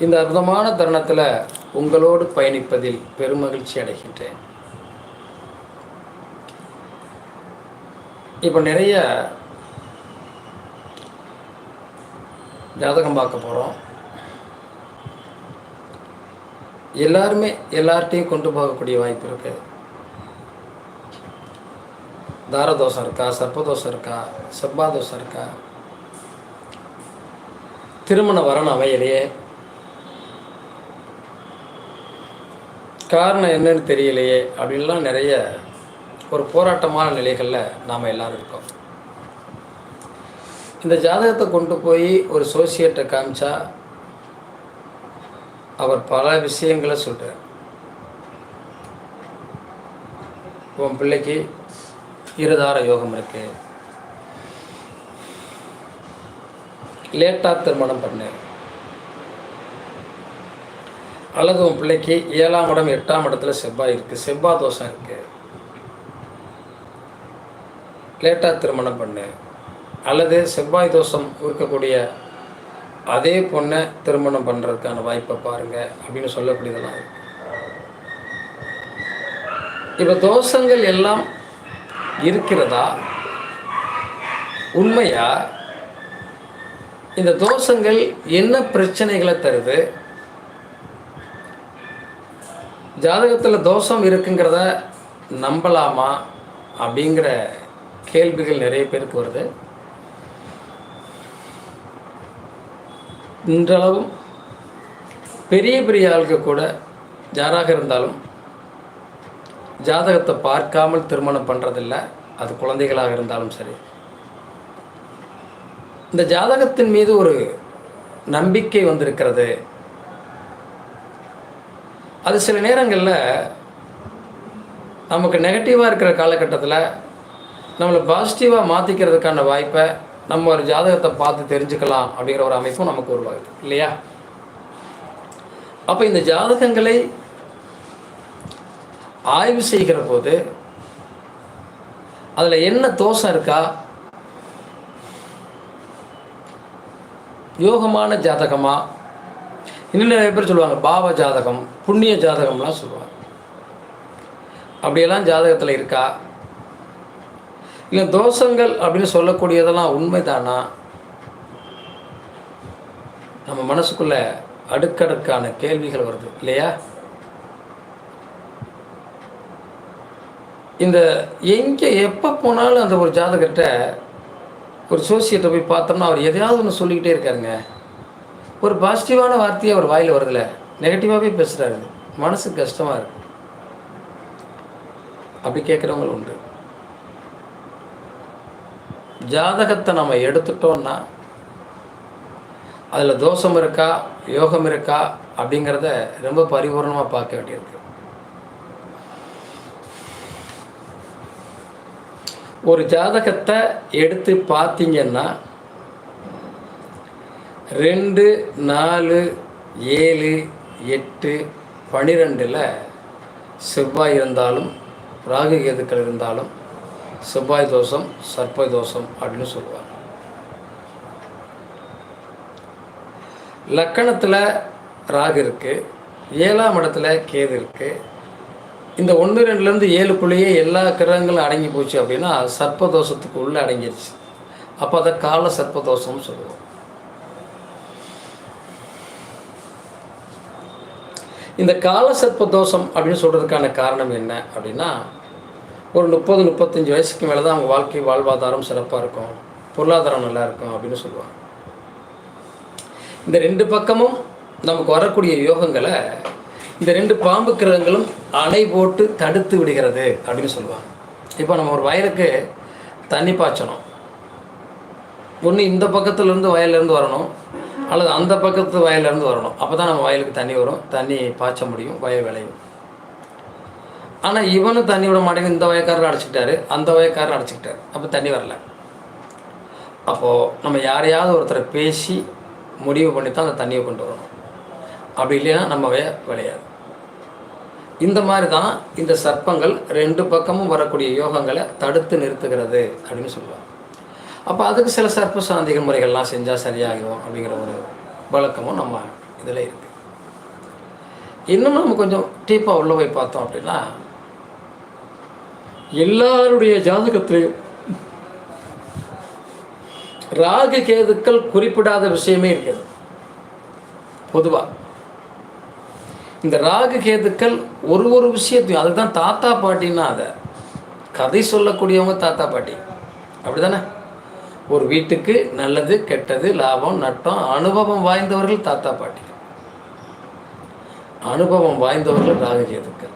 இந்த அற்புதமான தருணத்தில் உங்களோடு பயணிப்பதில் பெருமகிழ்ச்சி அடைகின்றேன். இப்போ நிறைய ஜாதகம் பார்க்க போகிறோம் எல்லாருமே எல்லார்ட்டையும் கொண்டு போகக்கூடிய வாய்ப்பு இருக்கு. தாரதோஷம் இருக்கா? சர்ப்பதோஷம் இருக்கா? செவ்வாதோஷம் இருக்கா? திருமண வரன் அவையிலேயே காரணம் என்னன்னு தெரியலையே அப்படின்லாம் நிறைய ஒரு போராட்டமான நிலைகளில் நாம் எல்லோரும் இருக்கோம். இந்த ஜாதகத்தை கொண்டு போய் ஒரு சோசியேட்டை காமிச்சா அவர் பல விஷயங்களை சொல்கிறார் உன் பிள்ளைக்கு இருதார யோகம் இருக்குது லேட்டாக திருமணம் பண்ணு. அல்லது உன் பிள்ளைக்கு ஏழாம் இடம் எட்டாம் இடத்துல செவ்வாய் இருக்குது செவ்வாய் தோஷம் இருக்குது லேட்டாக திருமணம் பண்ணு. அல்லது செவ்வாய் தோஷம் இருக்கக்கூடிய அதே பொண்ணை திருமணம் பண்ணுறதுக்கான வாய்ப்பை பாருங்கள் அப்படின்னு சொல்லக்கூடியதெல்லாம் இப்போ தோஷங்கள் எல்லாம் இருக்கிறதா? உண்மையா? இந்த தோஷங்கள் என்ன பிரச்சனைகளை தருது? ஜாதகத்தில் தோஷம் இருக்குங்கிறத நம்பலாமா அப்படிங்கிற கேள்விகள் நிறைய பேருக்கு வருது. இன்றளவும் பெரிய பெரிய ஆளுக்கு கூட யாராக இருந்தாலும் ஜாதகத்தை பார்க்காமல் திருமணம் பண்ணுறதில்ல அது குழந்தைகளாக இருந்தாலும் சரி. இந்த ஜாதகத்தின் மீது ஒரு நம்பிக்கை வந்திருக்கிறது. அது சில நேரங்களில் நமக்கு நெகட்டிவாக இருக்கிற காலகட்டத்தில் நம்மளை பாசிட்டிவாக மாற்றிக்கிறதுக்கான வாய்ப்பை நம்ம ஒரு ஜாதகத்தை பார்த்து தெரிஞ்சுக்கலாம் அப்படிங்கிற ஒரு அமைப்பும் நமக்கு உருவாகுது இல்லையா? அப்போ இந்த ஜாதகங்களை ஆய்வு செய்கிற போது அதில் என்ன தோஷம் இருக்கா? யோகமான ஜாதகமாக இன்னும் நிறைய பேர் சொல்லுவாங்க பாவ ஜாதகம் புண்ணிய ஜாதகம்லாம் சொல்லுவாங்க. அப்படியெல்லாம் ஜாதகத்தில் இருக்கா? இல்லை தோஷங்கள் அப்படின்னு சொல்லக்கூடியதெல்லாம் உண்மைதானா? நம்ம மனசுக்குள்ள அடுக்கடுக்கான கேள்விகள் வருது இல்லையா? இந்த எங்கே எப்போ போனாலும் அந்த ஒரு ஜாதகத்தை ஒரு சோசியத்தை போய் பார்த்தோம்னா அவர் எதையாவது ஒன்று சொல்லிக்கிட்டே இருக்காருங்க. ஒரு பாசிட்டிவான வார்த்தையை அவர் வாயில் வருதில்ல நெகட்டிவாகவே பேசுகிறாரு மனசு கஷ்டமாக இருக்கு. அப்படி கேட்குறவங்களும் உண்டு. ஜாதகத்தை நம்ம எடுத்துட்டோம்னா அதில் தோஷம் இருக்கா யோகம் இருக்கா அப்படிங்கிறத ரொம்ப பரிபூர்ணமாக பார்க்க வேண்டியிருக்கு. ஒரு ஜாதகத்தை எடுத்து பார்த்தீங்கன்னா ரெண்டு நாலு ஏழு எட்டு பனிரெண்டில் செவ்வாய் இருந்தாலும் ராகு கேதுக்கள் இருந்தாலும் செவ்வாய் தோஷம் சர்ப்ப தோஷம் அப்படின்னு சொல்லுவாங்க. லக்கணத்தில் ராகு இருக்குது ஏழாம் இடத்துல கேது இருக்குது இந்த ஒன்று ரெண்டுலேருந்து ஏழுக்குள்ளேயே எல்லா கிரகங்களும் அடங்கி போச்சு அப்படின்னா சர்ப்ப தோஷத்துக்கு உள்ளே அடங்கிடுச்சு அப்போ அதை கால சர்ப்ப தோஷம்னு சொல்லுவோம். இந்த கால தோஷம் அப்படின்னு சொல்கிறதுக்கான காரணம் என்ன அப்படின்னா ஒரு முப்பது முப்பத்தஞ்சு வயசுக்கு மேலே தான் அவங்க வாழ்க்கை வாழ்வாதாரம் சிறப்பாக இருக்கும் பொருளாதாரம் நல்லா இருக்கும் அப்படின்னு சொல்லுவாங்க. இந்த ரெண்டு பக்கமும் நமக்கு வரக்கூடிய யோகங்களை இந்த ரெண்டு பாம்பு கிரகங்களும் அணை போட்டு தடுத்து விடுகிறது அப்படின்னு சொல்லுவாங்க. இப்போ நம்ம ஒரு வயலுக்கு தண்ணி பாய்ச்சணும். ஒன்று இந்த பக்கத்துலேருந்து வயல்லேருந்து வரணும் அல்லது அந்த பக்கத்து வயல்லேருந்து வரணும். அப்போ தான் நம்ம வயலுக்கு தண்ணி வரும். தண்ணி பாய்ச்ச முடியும். வயல் விளையும். ஆனால் இவனும் தண்ணி விட மாட்டேங்குது இந்த வயக்காரர் அடைச்சிக்கிட்டாரு. அந்த வயக்காரர் அடைச்சிக்கிட்டாரு. அப்போ தண்ணி வரல. அப்போது நம்ம யாரையாவது ஒருத்தரை பேசி முடிவு பண்ணி தான் அந்த தண்ணியை கொண்டு வரணும். அப்படி இல்லைன்னா நம்ம வய விளையாது. இந்த மாதிரி தான் இந்த சர்ப்பங்கள் ரெண்டு பக்கமும் வரக்கூடிய யோகங்களை தடுத்து நிறுத்துகிறது அப்படின்னு சொல்லுவாங்க. அப்போ அதுக்கு சில சர்ப்ப சாந்திக முறைகள்லாம் செஞ்சால் சரியாகிடும் அப்படிங்கிற ஒரு வழக்கமும் நம்ம இதில் இருக்குது இன்னும் நம்ம கொஞ்சம் டீப்பாக உள்ள போய் பார்த்தோம் அப்படின்னா எல்லாருடைய ஜாதகத்திலையும் ராகு கேதுக்கள் குறிப்பிடாத விஷயமே இருக்குது. பொதுவாக இந்த ராகு கேதுக்கள் ஒரு ஒரு விஷயத்தையும் அதுதான் தாத்தா பாட்டின்னா அதை கதை சொல்லக்கூடியவங்க தாத்தா பாட்டி. அப்படிதானே? ஒரு வீட்டுக்கு நல்லது கெட்டது லாபம் நட்டம் அனுபவம் வாய்ந்தவர்கள் தாத்தா பாட்டி. அனுபவம் வாய்ந்தவர்கள் ராகு கேதுக்கள்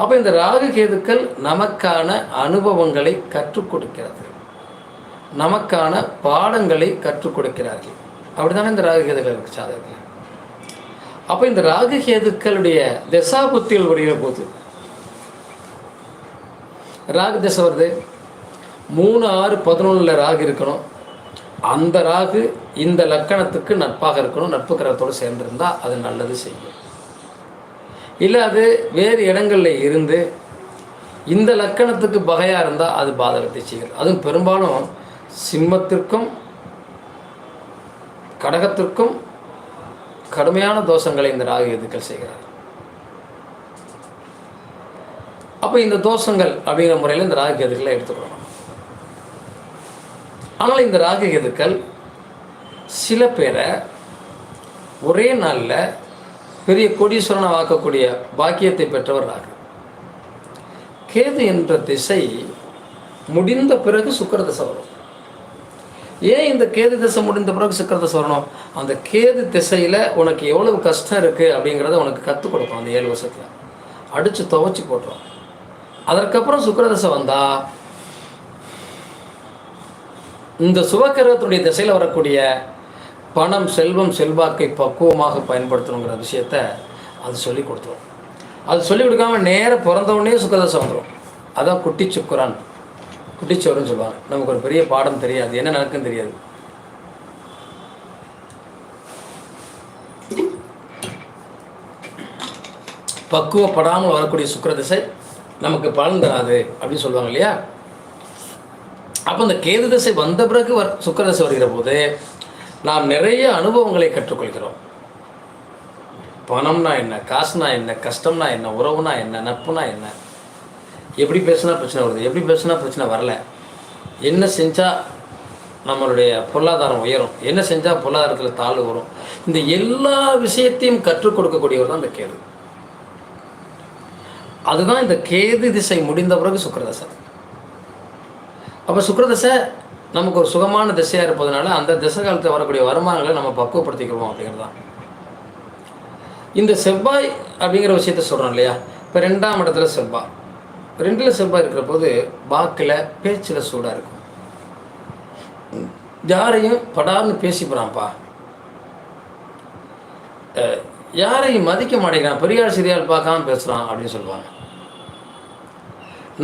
அப்போ இந்த ராகு கேதுக்கள் நமக்கான அனுபவங்களை கற்றுக் கொடுக்கிறது. நமக்கான பாடங்களை கற்றுக் கொடுக்கிறார்கள். அப்படிதானே இந்த ராகு இருக்கு சாதகர்கள் அப்போ இந்த ராகு கேதுக்களுடைய தசாபுத்திகள் வருகிற போது ராகு தசை வருது. மூணு ஆறு பதினொன்றில் ராகு இருக்கணும். அந்த ராகு இந்த லக்கணத்துக்கு நட்பாக இருக்கணும். நட்பு கிரகத்தோடு சேர்ந்திருந்தால் அது நல்லது செய்யும். இல்லை அது வேறு இடங்களில் இருந்து இந்த லக்கணத்துக்கு பகையாக இருந்தால் அது பாதகத்தை செய்யும். அதுவும் பெரும்பாலும் சிம்மத்திற்கும் கடகத்திற்கும் கடுமையான தோஷங்களை இந்த ராகு எதுக்கள் செய்கிறார். அப்போ இந்த தோஷங்கள் அப்படிங்கிற முறையில் இந்த ராகு எதுக்களை எடுத்துக்கணும். ஆனால் இந்த ராக கேதுக்கள் சில பேரை ஒரே நாளில் பெரிய கோடீஸ்வரனை வாக்கக்கூடிய பாக்கியத்தை பெற்றவர் ராகு கேது என்ற திசை முடிந்த பிறகு சுக்கர திசை வரும். ஏன் இந்த கேது திசை முடிந்த பிறகு சுக்கர திசை வரணும்? அந்த கேது திசையில் உனக்கு எவ்வளவு கஷ்டம் இருக்குது அப்படிங்கிறத உனக்கு கற்றுக் கொடுக்கும் அந்த ஏழு வருஷத்தில். அடித்து துவைச்சி போட்டுரும். அதற்கப்புறம் சுக்கரதசை வந்தால் இந்த சுபக்கிரகத்தினுடைய திசையில் வரக்கூடிய பணம் செல்வம் செல்வாக்கை பக்குவமாக பயன்படுத்தணுங்கிற விஷயத்த அது சொல்லி கொடுத்துரும். அது சொல்லி கொடுக்காம நேராக பிறந்தவுடனே சுக்கரதசை வந்துடும் அதான் குட்டி சுக்குரான். குட்டிச்சோறுன்னு சொல்லுவாங்க. நமக்கு ஒரு பெரிய பாடம் தெரியாது. என்ன நடக்குன்னு தெரியாது. பக்குவப்படாமல் வரக்கூடிய சுக்கிர திசை நமக்கு பலன் தராது அப்படின்னு சொல்லுவாங்க இல்லையா? அப்போ இந்த கேது திசை வந்த பிறகு வர் சுக்கிர திசை வருகிற போது நாம் நிறைய அனுபவங்களை கற்றுக்கொள்கிறோம். பணம்னா என்ன காசுனா என்ன கஷ்டம்னா என்ன உறவுனா என்ன நட்புனா என்ன? எப்படி பேசுனா பிரச்சனை வருது எப்படி பேசுனா பிரச்சனை வரல? என்ன செஞ்சால் நம்மளுடைய பொருளாதாரம் உயரும்? என்ன செஞ்சால் பொருளாதாரத்தில் தாழ்வு வரும்? இந்த எல்லா விஷயத்தையும் கற்றுக் கொடுக்கக்கூடியவர் தான் இந்த கேது. அதுதான் இந்த கேது திசை முடிந்த பிறகு சுக்கரதசை அப்போ சுக்கரதசை நமக்கு ஒரு சுகமான திசையாக இருப்பதனால அந்த திசை காலத்தில் வரக்கூடிய வருமானங்களை நம்ம பக்குவப்படுத்திக்கிறோம் அப்படிங்கிறது தான் இந்த செவ்வாய் அப்படிங்கிற விஷயத்த சொல்கிறோம் இல்லையா? இப்போ ரெண்டாம் இடத்துல செவ்வாய். ரெண்டில் செவ்வாய் இருக்கிற போது வாக்கில் பேச்சில் சூடாக இருக்கும். யாரையும் படார்னு பேசி போகிறான்ப்பா யாரையும் மதிக்க மாட்டேங்கிறான். பெரியார் சிறியால் பார்க்காம பேசுகிறான் அப்படின்னு சொல்லுவாங்க.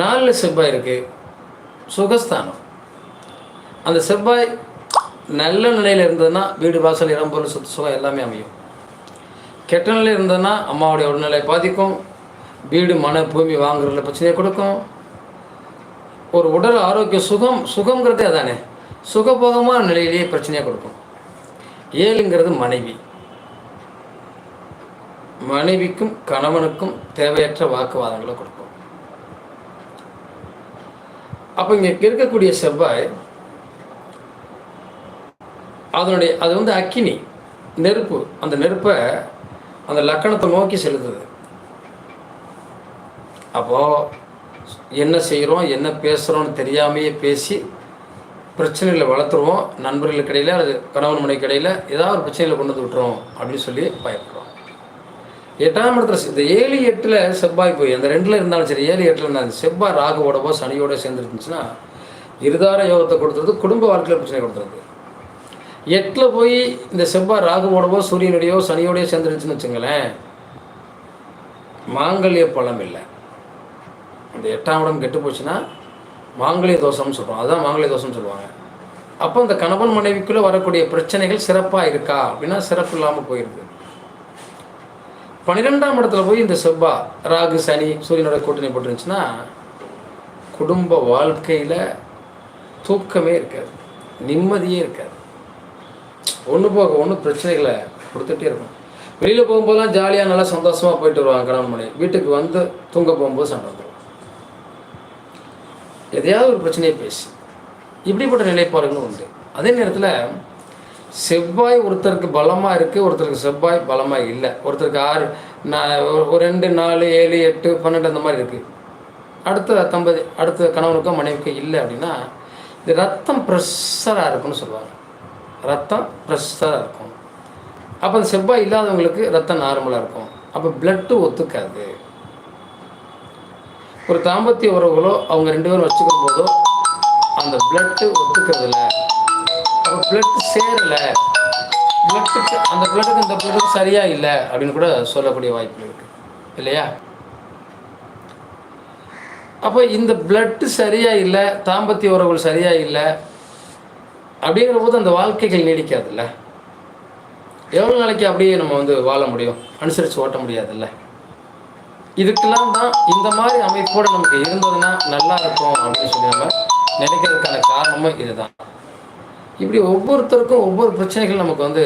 நாலில் செவ்வாய் இருக்குது சுகஸ்தானம். அந்த செவ்வாய் நல்ல நிலையில் இருந்ததுன்னா வீடு வாசல் இடம்பொருள் சொத்து சுகம் எல்லாமே அமையும். கெட்ட நிலையில் இருந்ததுன்னா அம்மாவுடைய உடல்நிலை பாதிக்கும். வீடு மன பூமி வாங்குறதுல பிரச்சனையை கொடுக்கும். ஒரு உடல் ஆரோக்கிய சுகம் சுகங்கிறதே அதானே. சுகபோகமான நிலையிலேயே பிரச்சனையாக கொடுக்கும். ஏழுங்கிறது மனைவி. மனைவிக்கும் கணவனுக்கும் தேவையற்ற வாக்குவாதங்களை கொடுக்கும். அப்போ இங்கே இருக்கக்கூடிய செவ்வாய் அதனுடைய அது வந்து அக்கினி நெருப்பு. அந்த நெருப்பை அந்த லக்கணத்தை நோக்கி செலுத்துது அப்போது என்ன செய்கிறோம் என்ன பேசுகிறோம்னு தெரியாமையே பேசி பிரச்சனைகளை வளர்த்துருவோம். நண்பர்களுக்கு இடையில் அது கணவன் மனைவிக்கு இடையில் ஏதாவது ஒரு பிரச்சனையில் கொண்டு வந்து விட்டுருவோம் அப்படின்னு சொல்லி பயப்படுறோம். எட்டாம் இடத்துல இந்த ஏழு எட்டில் செவ்வாய் போய் அந்த ரெண்டில் இருந்தாலும் சரி ஏழு எட்டில் இருந்தாலும் செவ்வாய் ராகுவோடவோ சனியோட சேர்ந்துருந்துச்சுன்னா இருதார யோகத்தை கொடுத்துறது குடும்ப வாழ்க்கையில் பிரச்சனை கொடுத்துறது எட்டில் போய் இந்த செவ்வாய் ராகுவோடவோ சூரியனுடையோ சனியோடையோ சேர்ந்துருச்சுன்னு வச்சுங்களேன் மாங்கல்ய பழம் இல்லை. இந்த எட்டாம் இடம் கெட்டு போச்சுன்னா மாங்கல்ய தோஷம்னு சொல்கிறோம் அதுதான் மாங்கல்ய தோஷம்னு சொல்லுவாங்க. அப்போ இந்த கணவன் மனைவிக்குள்ளே வரக்கூடிய பிரச்சனைகள் சிறப்பாக இருக்கா? அப்படின்னா சிறப்பு இல்லாமல் போயிருக்கு பன்னிரெண்டாம் இடத்துல போய் இந்த செவ்வா ராகு சனி சூரியனோட கூட்டணி போட்டுருந்துச்சுன்னா குடும்ப வாழ்க்கையில் தூக்கமே இருக்காது. நிம்மதியே இருக்காது. ஒன்று போக ஒன்று பிரச்சனைகளை கொடுத்துட்டே இருக்கும் வெளியில் போகும்போதெல்லாம் ஜாலியாக நல்லா சந்தோஷமாக போயிட்டு வருவாங்க கணவன் மணி வீட்டுக்கு வந்து தூங்க போகும்போது சண்டை வந்துடும் எதையாவது ஒரு பிரச்சனையை பேசி இப்படிப்பட்ட நிலைப்பாடுகளும் உண்டு. அதே நேரத்தில் செவ்வாய் ஒருத்தருக்கு பலமாக இருக்குது ஒருத்தருக்கு செவ்வாய் பலமாக இல்லை. ஒருத்தருக்கு ஆறு நான் ஒரு ரெண்டு நாலு ஏழு எட்டு பன்னெண்டு அந்த மாதிரி இருக்குது அடுத்த தம்பதி அடுத்த கணவனுக்கோ மனைவிக்கோ இல்லை அப்படின்னா இது ரத்தம் ப்ரெஷராக இருக்குன்னு சொல்லுவாங்க. ரத்தம் ப்ரெஷராக இருக்கும். அப்போ அந்த செவ்வாய் இல்லாதவங்களுக்கு ரத்தம் நார்மலாக இருக்கும். அப்போ பிளட்டு ஒத்துக்காது. ஒரு தாம்பத்திய உறவுகளோ அவங்க ரெண்டு பேரும் வச்சுக்கும் போதோ அந்த பிளட்டு ஒத்துக்கிறதில்ல. பிளட் சேரலை. பிளட்டுக்கு அந்த பிளட்டுக்கு இந்த பிளட்டுக்கு சரியாக இல்லை அப்படின்னு கூட சொல்லக்கூடிய வாய்ப்பு இருக்குது இல்லையா? அப்போ இந்த பிளட்டு சரியாக இல்லை தாம்பத்திய உறவுகள் சரியாக இல்லை அப்படிங்கிற போது அந்த வாழ்க்கைகள் நீடிக்காதுல்ல. எவ்வளோ நாளைக்கு அப்படியே நம்ம வந்து வாழ முடியும்? அனுசரித்து ஓட்ட முடியாதுல்ல. இதுக்கெல்லாம் தான் இந்த மாதிரி அமைப்போடு நமக்கு இருந்ததுன்னா நல்லா இருக்கும் அப்படின்னு சொல்லி நம்ம நினைக்கிறதுக்கான காரணமும் இதுதான். இப்படி ஒவ்வொருத்தருக்கும் ஒவ்வொரு பிரச்சனைகள் நமக்கு வந்து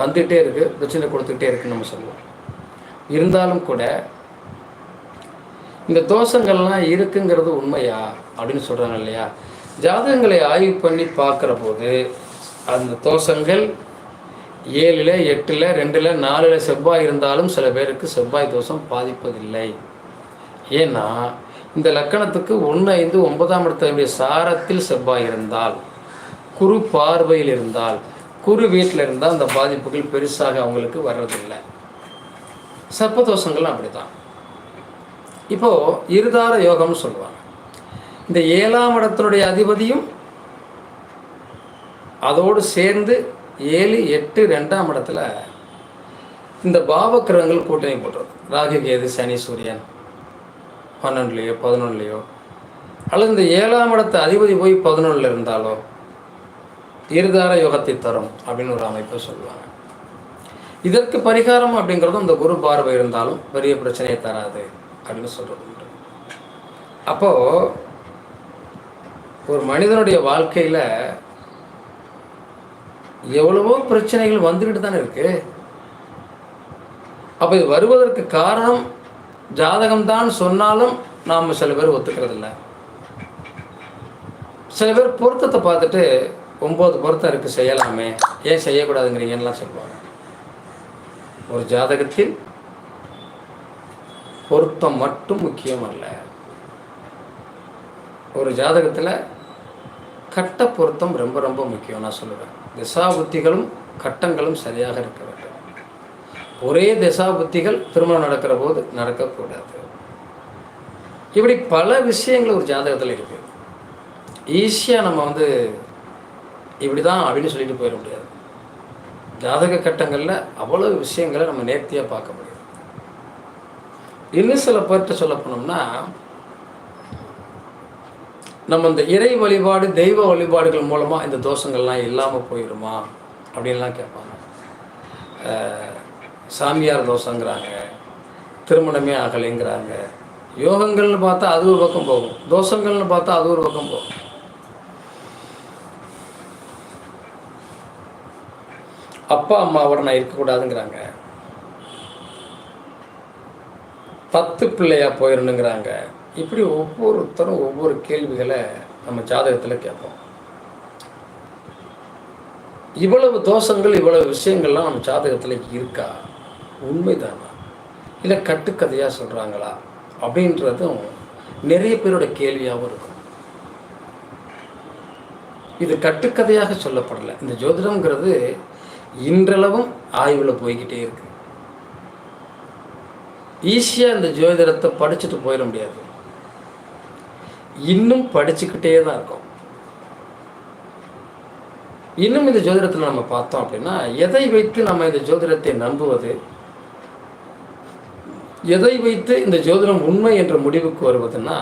வந்துகிட்டே இருக்குது பிரச்சனை கொடுத்துக்கிட்டே இருக்குன்னு நம்ம சொல்லுவோம். இருந்தாலும் கூட இந்த தோஷங்கள்லாம் இருக்குங்கிறது உண்மையா அப்படின்னு சொல்கிறாங்க இல்லையா? ஜாதகங்களை ஆய்வு பண்ணி பார்க்குற போது அந்த தோஷங்கள் ஏழில் எட்டில் ரெண்டில் நாலில் செவ்வாய் இருந்தாலும் சில பேருக்கு செவ்வாய் தோஷம் பாதிப்பதில்லை. ஏன்னா இந்த லக்கணத்துக்கு ஒன்று ஐந்து ஒன்பதாம் இடத்தினுடைய சாரத்தில் செவ்வாய் இருந்தால் குரு பார்வையில் இருந்தால் குரு வீட்டில் இருந்தால் அந்த பாதிப்புகள் பெருசாக அவங்களுக்கு வர்றதில்லை. சர்ப்பதோஷங்கள்லாம் அப்படி தான் இப்போது இருதார யோகம்னு சொல்லுவாங்க. இந்த ஏழாம் இடத்தினுடைய அதிபதியும் அதோடு சேர்ந்து ஏழு எட்டு ரெண்டாம் இடத்துல இந்த பாவக்கிரகங்கள் கூட்டணி போடுறது. ராகு கேது சனி சூரியன் பன்னெண்டுலேயோ பதினொன்றுலையோ அல்லது இந்த ஏழாம் இடத்து அதிபதி போய் பதினொன்றில் இருந்தாலோ இருதார யோகத்தை தரும் அப்படின்னு ஒரு அமைப்பை சொல்லுவாங்க. இதற்கு பரிகாரம் அப்படிங்கிறதும் இந்த குரு பார்வை இருந்தாலும் பெரிய பிரச்சனையை தராது அப்படின்னு சொல்கிறது உண்டு. அப்போது ஒரு மனிதனுடைய வாழ்க்கையில் எவ்வளவோ பிரச்சனைகள் வந்துக்கிட்டு தானே இருக்கு. அப்போ இது வருவதற்கு காரணம் ஜாதகம்தான் சொன்னாலும் நாம் சில பேர் ஒத்துக்கிறதில்ல. சில பேர் பொருத்தத்தை பார்த்துட்டு ஒம்பது பொருத்தம் இருக்குது செய்யலாமே. ஏன் செய்யக்கூடாதுங்கிறீங்கலாம் சொல்லுவாங்க. ஒரு ஜாதகத்தில் பொருத்தம் மட்டும் முக்கியம் அல்ல ஒரு ஜாதகத்தில் கட்ட பொருத்தம் ரொம்ப ரொம்ப முக்கியம் நான் சொல்லுவேன். திசா புத்திகளும் கட்டங்களும் சரியாக இருக்க வேண்டும். ஒரே திசா புத்திகள் திருமணம் நடக்கிற போது நடக்கக்கூடாது. இப்படி பல விஷயங்கள் ஒரு ஜாதகத்தில் இருக்குது ஈஸியாக நம்ம வந்து இப்படி தான் அப்படின்னு சொல்லிட்டு போயிட முடியாது. ஜாதக கட்டங்களில் அவ்வளோ விஷயங்களை நம்ம நேர்த்தியாக பார்க்க முடியும். இன்னும் சில பேர்கிட்ட சொல்ல போனோம்னா நம்ம இந்த இறை வழிபாடு தெய்வ வழிபாடுகள் மூலமாக இந்த தோஷங்கள்லாம் இல்லாமல் போயிடுமா அப்படின்லாம் கேட்பாங்க. சாமியார் தோஷங்கிறாங்க திருமணமே ஆகலைங்கிறாங்க. யோகங்கள்னு பார்த்தா அது ஒரு பக்கம் போகும். தோஷங்கள்னு பார்த்தா அது ஒரு பக்கம் போகும். அப்பா அம்மாவோட நான் இருக்கக்கூடாதுங்கிறாங்க. பத்து பிள்ளையாக போயிடணுங்கிறாங்க இப்படி ஒவ்வொருத்தரும் ஒவ்வொரு கேள்விகளை நம்ம ஜாதகத்தில் கேட்போம். இவ்வளவு தோஷங்கள் இவ்வளவு விஷயங்கள்லாம் நம்ம ஜாதகத்தில் இருக்கா? உண்மைதானா? இல்லை கட்டுக்கதையாக சொல்கிறாங்களா அப்படின்றதும் நிறைய பேரோட கேள்வியாகவும் இருக்கும். இது கட்டுக்கதையாக சொல்லப்படலை. இந்த ஜோதிடம்ங்கிறது இன்றளவும் ஆய்வில் போய்கிட்டே இருக்கு. ஈஸியாக இந்த ஜோதிடத்தை படிச்சுட்டு போயிட முடியாது. இன்னும் படிச்சுக்கிட்டே தான் இருக்கும். இன்னும் இந்த ஜோதிடத்தில் நம்ம பார்த்தோம் அப்படின்னா எதை வைத்து நம்ம இந்த ஜோதிடத்தை நம்புவது? எதை வைத்து இந்த ஜோதிடம் உண்மை என்ற முடிவுக்கு வருவதுன்னா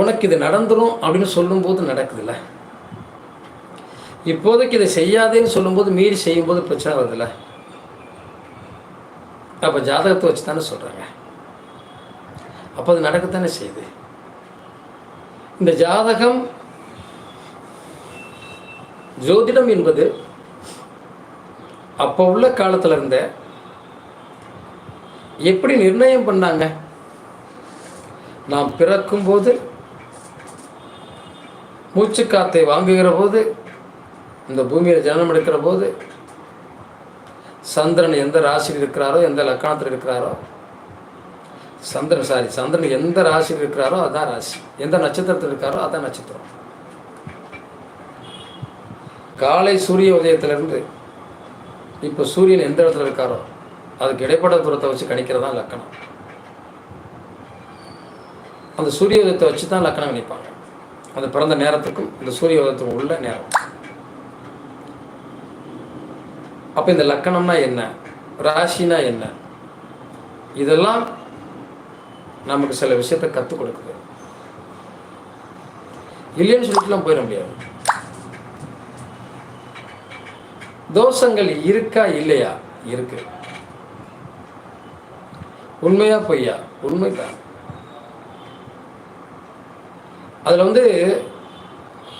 உனக்கு இது நடந்துடும் அப்படின்னு சொல்லும்போது நடக்குதுல்ல? இப்போதைக்கு இதை செய்யாதேன்னு சொல்லும்போது மீறி செய்யும்போது பிரச்சனை வருதுல்ல? அப்போ ஜாதகத்தை வச்சு தானே சொல்கிறாங்க அப்போ அது நடக்கத்தானே செய்யுது. இந்த ஜாதகம் ஜோதிடம் என்பது அப்போ உள்ள காலத்தில் இருந்த எப்படி நிர்ணயம் பண்ணாங்க? நாம் பிறக்கும்போது மூச்சு காத்தை வாங்குகிற போது இந்த பூமியில் ஜனனம் எடுக்கிற போது சந்திரன் எந்த ராசியில் இருக்கிறாரோ எந்த லக்கணத்தில் இருக்கிறாரோ சந்திரன் சாரி சந்திரன் எந்த ராசியில் இருக்கிறாரோ அதான் ராசி. எந்த நட்சத்திரத்தில் இருக்காரோ அதான் நட்சத்திரம். காலை சூரிய உதயத்திலிருந்து இப்போ சூரியன் எந்த இடத்துல இருக்காரோ அதுக்கு இடைப்பட்ட தூரத்தை வச்சு கணிக்கிறதா லக்கணம். அந்த சூரிய உதயத்தை வச்சு தான் லக்கணம் கணிப்பாங்க. அந்த பிறந்த நேரத்துக்கும் இந்த சூரிய உதயத்துக்கும் உள்ள நேரம். அப்போ இந்த லக்கணம்னா என்ன? ராசினா என்ன? இதெல்லாம் நமக்கு சில விஷயத்தை கற்றுக் கொடுக்குது. இல்லைன்னு சொல்லிட்டுலாம் போயிட முடியாது. தோஷங்கள் இருக்கா? இல்லையா? இருக்கு. உண்மையா பொய்யா? உண்மைதான். அதில் வந்து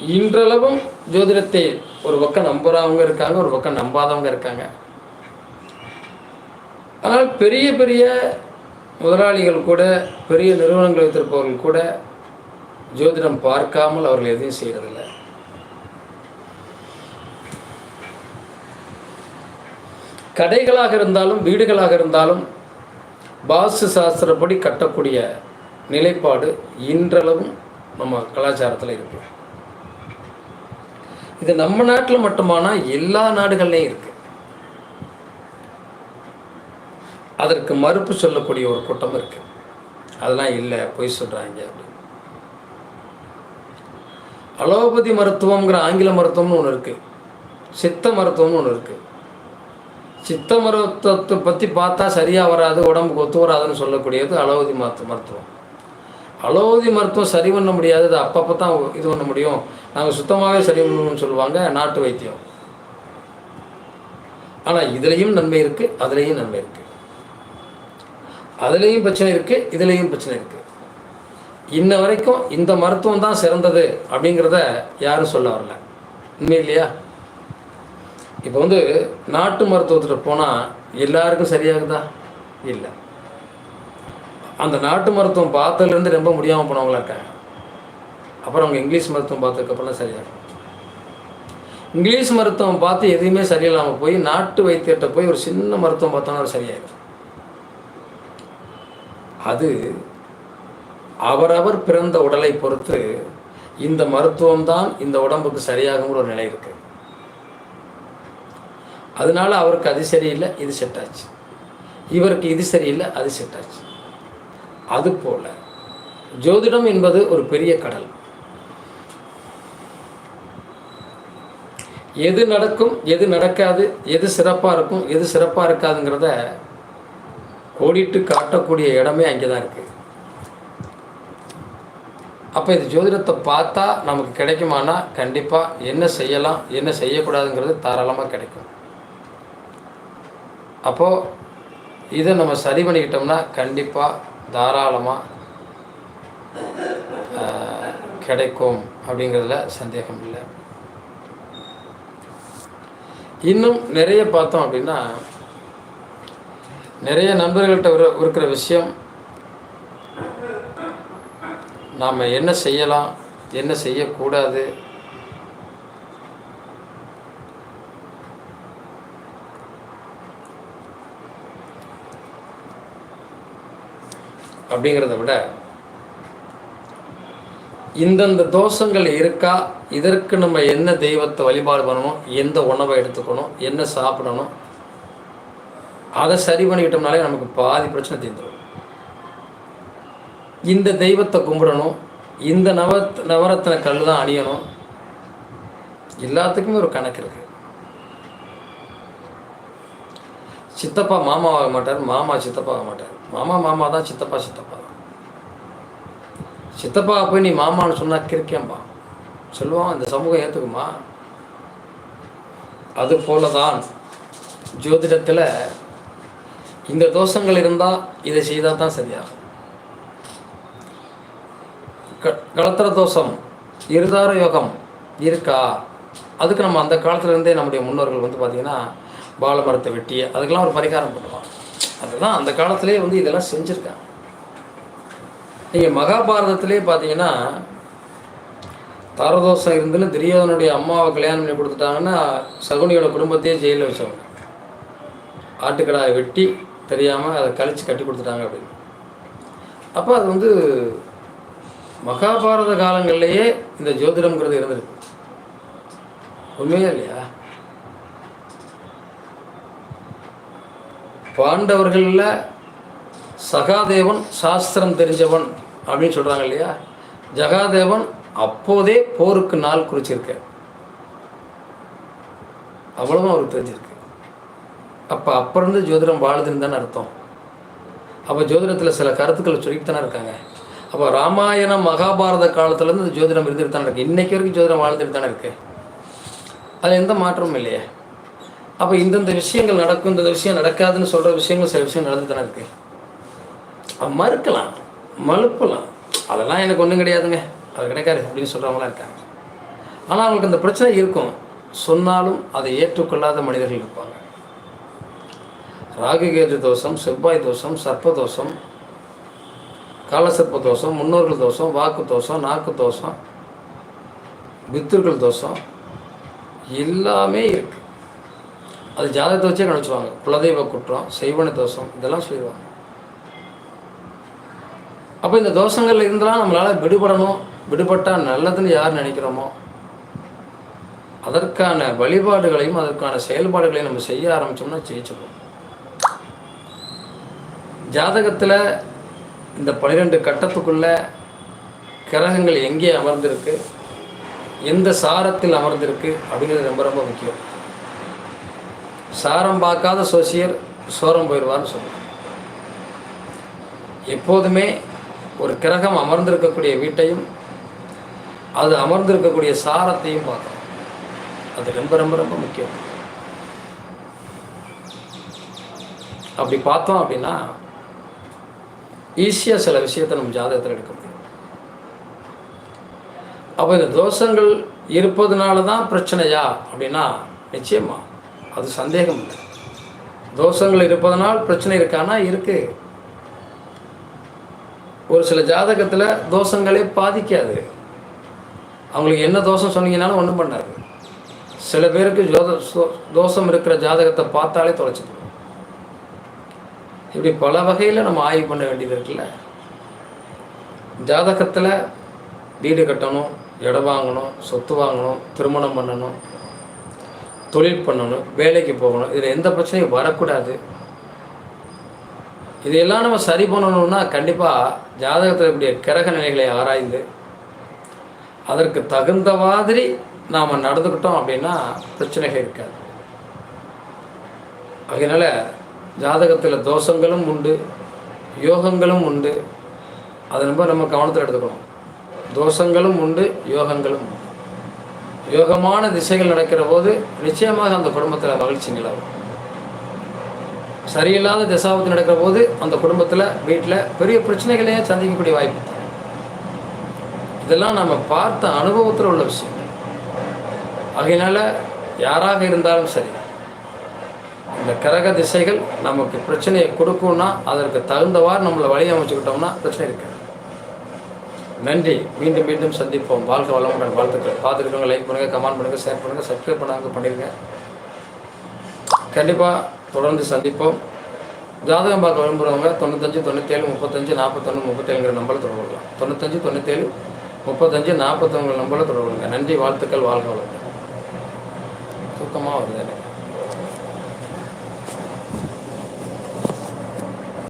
இன்றளவும் ஜோதிடத்தை ஒரு பக்கம் நம்புறவங்க இருக்காங்க ஒரு பக்கம் நம்பாதவங்க இருக்காங்க. ஆனால் பெரிய பெரிய முதலாளிகள் கூட பெரிய நிறுவனங்கள் வைத்திருப்பவர்கள் கூட ஜோதிடம் பார்க்காமல் அவர்கள் எதையும் செய்கிறதில்ல கடைகளாக இருந்தாலும் வீடுகளாக இருந்தாலும் வாஸ்து சாஸ்திரப்படி கட்டக்கூடிய நிலைப்பாடு இன்றளவும் நம்ம கலாச்சாரத்தில் இருக்கு. இது நம்ம நாட்டில் மட்டுமானா எல்லா நாடுகள்லையும் இருக்கு. அதற்கு மறுப்பு சொல்லக்கூடிய ஒரு கூட்டம் இருக்கு. அதெல்லாம் இல்லை பொய் சொல்றாங்க அப்படின்னு. அலோபதி மருத்துவம்ங்கிற ஆங்கில மருத்துவம்னு ஒன்று இருக்கு. சித்த மருத்துவம்னு ஒன்று இருக்கு. சித்த மருத்துவத்தை பற்றி பார்த்தா சரியாக வராது உடம்புக்கு ஒத்து வராதுன்னு சொல்லக்கூடியது அலோபதி மருத்துவ மருத்துவம். அலோபதி மருத்துவம் சரி பண்ண முடியாது அது அப்பப்போ தான் இது பண்ண முடியும். நாங்கள் சுத்தமாகவே சரி பண்ணணும்னு சொல்லுவாங்க நாட்டு வைத்தியம். ஆனால் இதுலேயும் நன்மை இருக்குது அதுலேயும் நன்மை இருக்குது அதுலேயும் பிரச்சனை இருக்குது இதுலேயும் பிரச்சனை இருக்குது இன்ன வரைக்கும் இந்த மருத்துவம் தான் சிறந்தது அப்படிங்கிறத யாரும் சொல்ல வரல. உண்மை இல்லையா? இப்போ வந்து நாட்டு மருத்துவத்தில் போனால் எல்லாருக்கும் சரியாகுதா? இல்லை. அந்த நாட்டு மருத்துவம் பார்த்ததுலேருந்து ரொம்ப முடியாமல் போனவங்களா இருக்காங்க. அப்புறம் அவங்க இங்கிலீஷ் மருத்துவம் பார்த்ததுக்கப்புறம் தான் சரியாகும் இங்கிலீஷ் மருத்துவம் பார்த்து எதுவுமே சரியில்லாமல் போய் நாட்டு வைத்தியத்தை போய் ஒரு சின்ன மருத்துவம் பார்த்தோன்னா அது சரியாயிடும். அது அவரவர் பிறந்த உடலை பொறுத்து இந்த மருத்துவம் தான் இந்த உடம்புக்கு சரியாகுங்கிற ஒரு நிலை இருக்கு. அதனால அவருக்கு அது சரியில்லை இது செட் ஆச்சு இவருக்கு இது சரியில்லை அது செட் ஆச்சு அதுபோல் ஜோதிடம் என்பது ஒரு பெரிய கடல். எது நடக்கும் எது நடக்காது எது சிறப்பாக இருக்கும் எது சிறப்பாக இருக்காதுங்கிறத கோடிட்டு காட்டக்கூடிய இடமே அங்கே தான் இருக்குது அப்போ இது ஜோதிடத்தை பார்த்தா நமக்கு கிடைக்குமானா? கண்டிப்பாக என்ன செய்யலாம் என்ன செய்யக்கூடாதுங்கிறது தாராளமாக கிடைக்கும். அப்போது இதை நம்ம சரி பண்ணிக்கிட்டோம்னா கண்டிப்பாக தாராளமாக கிடைக்கும் அப்படிங்கிறதுல சந்தேகம் இல்லை. இன்னும் நிறைய பார்த்தோம் அப்படின்னா நிறைய நண்பர்கள்ட்ட இருக்கிற விஷயம் நாம் என்ன செய்யலாம் என்ன செய்யக்கூடாது அப்படிங்கிறத விட இந்தந்த தோஷங்கள் இருக்கா இதற்கு நம்ம என்ன தெய்வத்தை வழிபாடு பண்ணணும் எந்த உணவை எடுத்துக்கணும் என்ன சாப்பிடணும் அதை சரி பண்ணிக்கிட்டோம்னாலே நமக்கு பாதி பிரச்சனை தீர்ந்துடும் இந்த தெய்வத்தை கும்பிடணும் இந்த நவ நவரத்தின கல் தான் அணியணும் எல்லாத்துக்குமே ஒரு கணக்கு இருக்குது சித்தப்பா மாமா ஆக மாட்டார் மாமா சித்தப்பா ஆக மாட்டார். மாமா மாமா தான் சித்தப்பா சித்தப்பா தான். சித்தப்பா போய் நீ மாமான்னு சொன்னால் கிரிக்கம்பா சொல்லுவான் இந்த சமூகம் ஏற்றுக்குமா அது போல தான் ஜோதிடத்தில் இந்த தோஷங்கள் இருந்தால் இதை செய்தால் தான் சரியாகும். க களத்திர தோஷம் இருதார யோகம் இருக்கா? அதுக்கு நம்ம அந்த காலத்துலேருந்தே நம்முடைய முன்னோர்கள் வந்து பார்த்திங்கன்னா வாழைமரத்தை வெட்டி அதுக்கெல்லாம் ஒரு பரிகாரம் பண்ணுவாங்க. அதுதான் அந்த காலத்திலே வந்து இதெல்லாம் செஞ்சுருக்காங்க. நீங்கள் மகாபாரதத்திலே பார்த்தீங்கன்னா தாரதோஷம் இருந்துன்னு துரியோதனுடைய அம்மாவை கல்யாணம் பண்ணி கொடுத்துட்டாங்கன்னா சகுனியோட குடும்பத்தையே ஜெயிலில் வச்சவங்க. ஆட்டுக்கடாயை வெட்டி தெரியாமல் அதை கழிச்சு கட்டி கொடுத்துட்டாங்க அப்படின்னு. அப்போ அது வந்து மகாபாரத காலங்கள்லேயே இந்த ஜோதிடம்ங்கிறது இருந்திருக்கு. உண்மையா இல்லையா? பாண்டவர்களில் சகாதேவன் சாஸ்திரம் தெரிஞ்சவன் அப்படின்னு சொல்கிறாங்க இல்லையா? ஜகாதேவன் அப்போதே போருக்கு நாள் குறிச்சிருக்க. அவ்வளவும் அவருக்கு தெரிஞ்சிருக்கு. அப்போ அப்போ இருந்து ஜோதிடம் வாழுதுன்னு தானே அர்த்தம். அப்போ ஜோதிடத்தில் சில கருத்துக்களை சொல்லிட்டு தானே இருக்காங்க. அப்போ ராமாயணம் மகாபாரத காலத்துலேருந்து இந்த ஜோதிடம் இருந்துட்டு தானே இருக்குது இன்றைக்கி வரைக்கும் ஜோதிடம் வாழ்ந்துட்டு தானே இருக்குது அதில் எந்த மாற்றமும் இல்லையே. அப்போ இந்தந்த விஷயங்கள் நடக்கும் இந்த விஷயம் நடக்காதுன்னு சொல்கிற விஷயங்கள் சில விஷயம் நடந்து தானே இருக்கு. அவன் மறுக்கலாம் மறுப்பலாம் அதெல்லாம் எனக்கு ஒன்றும் கிடையாதுங்க. அது கிடைக்காது அப்படின்னு சொல்கிறவங்களாம் இருக்காங்க. ஆனால் அவங்களுக்கு அந்த பிரச்சனை இருக்கும். சொன்னாலும் அதை ஏற்றுக்கொள்ளாத மனிதர்கள் இருப்பாங்க. ராகுகேது தோஷம் செவ்வாய் தோஷம் சர்ப்ப தோஷம் காலசர்ப்ப தோஷம் முன்னோர்கள் தோஷம் வாக்கு தோஷம் நாக்கு தோஷம் பித்துர்கள் தோஷம் எல்லாமே இருக்குது அது ஜாதகத்தை வச்சே கணிச்சுவாங்க குலதெய்வ குற்றம் செய்வன தோஷம் இதெல்லாம் சொல்லிடுவாங்க அப்போ இந்த தோஷங்கள்ல இருந்தெல்லாம் நம்மளால் விடுபடணும். விடுபட்டால் நல்லதுன்னு யார் நினைக்கிறோமோ அதற்கான வழிபாடுகளையும் அதற்கான செயல்பாடுகளையும் நம்ம செய்ய ஆரம்பிச்சோம்னா ஜெயிச்சிடுவோம் ஜாதகத்தில் இந்த பன்னிரெண்டு கட்டத்துக்குள்ள கிரகங்கள் எங்கே அமர்ந்திருக்கு எந்த சாரத்தில் அமர்ந்திருக்கு அப்படிங்கிறது ரொம்ப ரொம்ப முக்கியம். சாரம் பார்க்காத சோசியர் சோரம் போயிடுவார்னு சொல்லுவாங்க எப்போதுமே ஒரு கிரகம் அமர்ந்திருக்கக்கூடிய வீட்டையும் அது அமர்ந்திருக்கக்கூடிய சாரத்தையும் பார்க்கணும். அது ரொம்ப ரொம்ப ரொம்ப முக்கியம். அப்படி பார்த்தோம் அப்படின்னா ஈஸியாக சில விஷயத்தை நம்ம ஜாதகத்தில் எடுக்க முடியும். அப்போ இந்த தோஷங்கள் இருப்பதுனால தான் பிரச்சனையா அப்படின்னா நிச்சயமா அது சந்தேகம் இல்லை தோஷங்கள் இருப்பதனால் பிரச்சனை இருக்கானா இருக்கு. ஒரு சில ஜாதகத்தில் தோஷங்களே பாதிக்காது. அவங்களுக்கு என்ன தோஷம் சொன்னீங்கனாலும் ஒன்றும் பண்ணாது. சில பேருக்கு ஜோத தோஷம் இருக்கிற ஜாதகத்தை பார்த்தாலே தொலைச்சிடும். இப்படி பல வகையில் நம்ம ஆய்வு பண்ண வேண்டியது இருக்குல்ல. ஜாதகத்தில் வீடு கட்டணும் இடம் வாங்கணும் சொத்து வாங்கணும் திருமணம் பண்ணணும் தொழில் பண்ணணும் வேலைக்கு போகணும் இதில் எந்த பிரச்சனையும் வரக்கூடாது. இதையெல்லாம் நம்ம சரி பண்ணணும்னா கண்டிப்பாக ஜாதகத்தில் இப்படிய கிரக நிலைகளை ஆராய்ந்து அதற்கு தகுந்த மாதிரி நாம் நடந்துக்கிட்டோம் அப்படின்னா பிரச்சனைகள் இருக்காது. அதனால் ஜாதகத்தில் தோஷங்களும் உண்டு யோகங்களும் உண்டு. அதை ரொம்ப நம்ம கவனத்தில் எடுத்துக்கணும். தோஷங்களும் உண்டு யோகங்களும் உண்டு. யோகமான திசைகள் நடக்கிற போது நிச்சயமாக அந்த குடும்பத்தில் மகிழ்ச்சி நிலவும். சரியில்லாத திசாபத்து நடக்கிற போது அந்த குடும்பத்தில் வீட்டில் பெரிய பிரச்சனைகளையே சந்திக்கக்கூடிய வாய்ப்பு இதெல்லாம் நம்ம பார்த்த அனுபவத்தில் உள்ள விஷயம். அதனால் யாராக இருந்தாலும் சரி இந்த கிரக திசைகள் நமக்கு பிரச்சனையை கொடுக்கும்னா அதற்கு தகுந்தவாறு நம்மளை வழி அமைச்சுக்கிட்டோம்னா பிரச்சனை இருக்காது. நன்றி. மீண்டும் மீண்டும் சந்திப்போம். வாழ்க வளமுடன். வாழ்த்துக்கள். பார்த்துருக்கவங்க லைக் பண்ணுங்கள் கமெண்ட் பண்ணுங்கள் ஷேர் பண்ணுங்கள் சப்ஸ்கிரைப் பண்ணாங்க பண்ணிடுங்க கண்டிப்பாக தொடர்ந்து சந்திப்போம். ஜாதகம் பார்க்க விரும்புகிறவங்க தொண்ணூத்தஞ்சு தொண்ணூத்தேழு முப்பத்தஞ்சு நாற்பத்தொன்று முப்பத்தேழுங்கிற நம்பரில் தொடர்பு கொள்ளலாம். தொண்ணூத்தஞ்சு தொண்ணூத்தேழு முப்பத்தஞ்சு நாற்பத்தொன்று நம்பரில் தொடர்பு கொள்ளுங்க. நன்றி வாழ்த்துக்கள் வாழ்க வளமுடன். தூக்கமாக வருது எனக்கு.